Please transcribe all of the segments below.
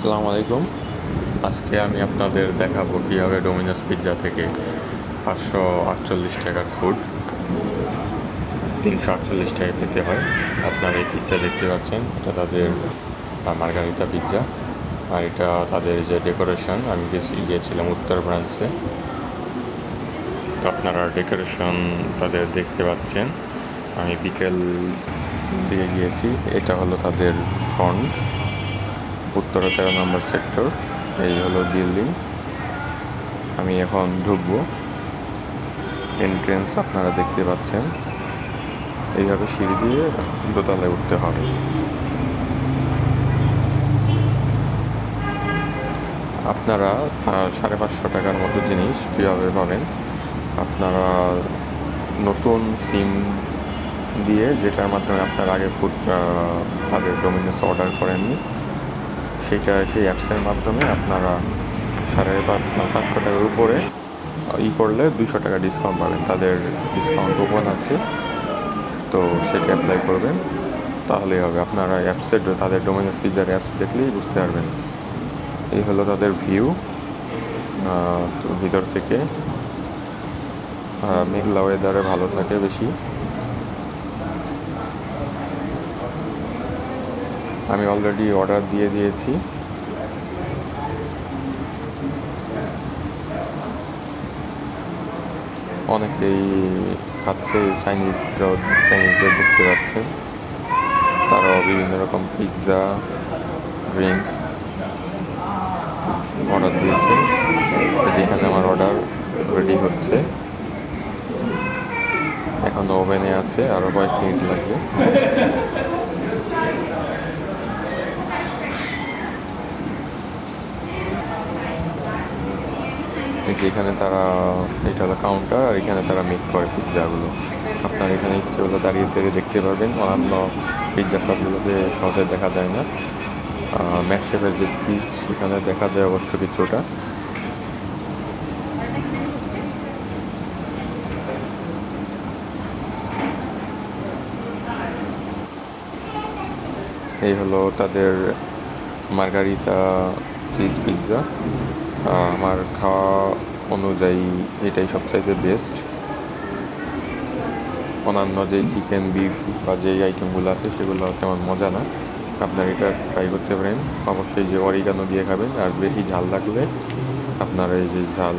আসসালামু আলাইকুম। আজকে আমি আপনাদের দেখাবো কীভাবে ডোমিনোস পিৎজা থেকে পাঁচশো আটচল্লিশ টাকার ফুড তিনশো আটচল্লিশ টাকায় পেতে হয়। আপনারা এই পিৎজা দেখতে পাচ্ছেন। এটা তাদের মার্গারিতা পিৎজা আর এটা তাদের যে ডেকোরেশন আমি গেছি, গিয়েছিলাম উত্তর ব্রাঞ্চে। আপনারা ডেকোরেশন তাদের দেখতে পাচ্ছেন। আমি বিকেল দিকে গিয়েছি। এটা হলো তাদের ফ্রন্ট উত্তর তেরো নম্বর সেক্টর এই হলো বিল্ডিং আমি এখন ঢুকবো। এন্ট্রেন্স আপনারা দেখতে পাচ্ছেন। এইভাবে সিঁড়ি দিয়ে দোতলায় উঠতে হবে। আপনারা সাড়ে পাঁচশো টাকার মতো জিনিস কীভাবে পাবেন? আপনারা নতুন সিম দিয়ে, যেটার মাধ্যমে আপনারা আগে ফুড তাদের ডোমিনোস অর্ডার করেননি সেইটা সেই অ্যাপসের মাধ্যমে আপনারা সাড়ে পাঁচ- পাঁচশো টাকার উপরে ই করলে দুশো টাকা ডিসকাউন্ট পাবেন। তাদের ডিসকাউন্ট কুপন আছে। তো সেটা অ্যাপ্লাই করবেন। তাহলেই হবে। আপনারা অ্যাপসের তাদের ডোমিনোস পিৎজার অ্যাপস দেখলেই বুঝতে পারবেন। এই হলো তাদের ভিউ ভিতর থেকে মেঘলা ওয়েদারে ভালো থাকে বেশি। আমি অলরেডি অর্ডার দিয়ে দিয়েছি। অনেকেই খাচ্ছে চাইনিজরাও চাইনিজদের দেখতে পাচ্ছেন। তারাও বিভিন্ন রকম পিৎজা ড্রিঙ্কস অর্ডার দিয়েছে। যেখানে আমার অর্ডার রেডি হচ্ছে। এখন ওভেনে আছে আরও কয়েক মিনিট লাগবে। এই যে এখানে তারা, এটা হলো কাউন্টার আর এখানে তারা মেক করে পিৎজাগুলো। আপনার এখানে ইচ্ছে হলো দাঁড়িয়ে দাঁড়িয়ে দেখতে পারবেন। অন্যান্য পিৎজা শপগুলোতে সহজে দেখা যায় না। ম্যাকশেপের যে চিজ সেখানে দেখা যায় অবশ্য কিছুটা। এই হলো তাদের মার্গারিতা চিজ পিৎজা আমার খাওয়া অনুযায়ী এটাই সবচাইতে বেস্ট অন্যান্য যেই চিকেন বিফ বা যেই আইটেমগুলো আছে, সেগুলো তেমন মজা না। আপনার এটা ট্রাই করতে পারেন। অবশ্যই যে অরিগানো দিয়ে খাবেন, আর বেশি ঝাল লাগলে আপনার এই যে ঝাল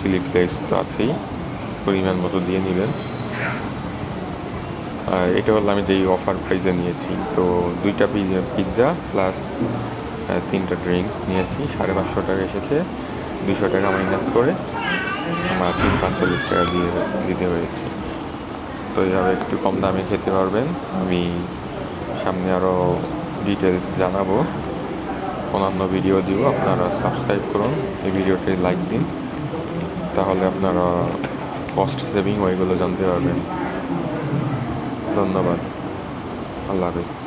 চিলি ফ্লেক্স তো আছেই। পরিমাণ মতো দিয়ে নেবেন। আর এটা হলো আমি যেই অফার প্রাইসে নিয়েছি। তো দুইটা পিৎজা প্লাস তিনটা ড্রিঙ্কস নিয়েছি। সাড়ে পাঁচশো টাকা এসেছে। দুশো টাকা মাইনাস করে আমার তিন পাঁচচল্লিশ টাকা দিয়ে দিতে হয়েছে। তো এইভাবে একটু কম দামে খেতে পারবেন। আমি সামনে আরও ডিটেলস জানাব। অন্যান্য ভিডিও দিব। আপনারা সাবস্ক্রাইব করুন। এই ভিডিওটি লাইক দিন। তাহলে আপনারা কস্ট সেভিং ওইগুলো জানতে পারবেন। ধন্যবাদ। আল্লাহ হাফিজ।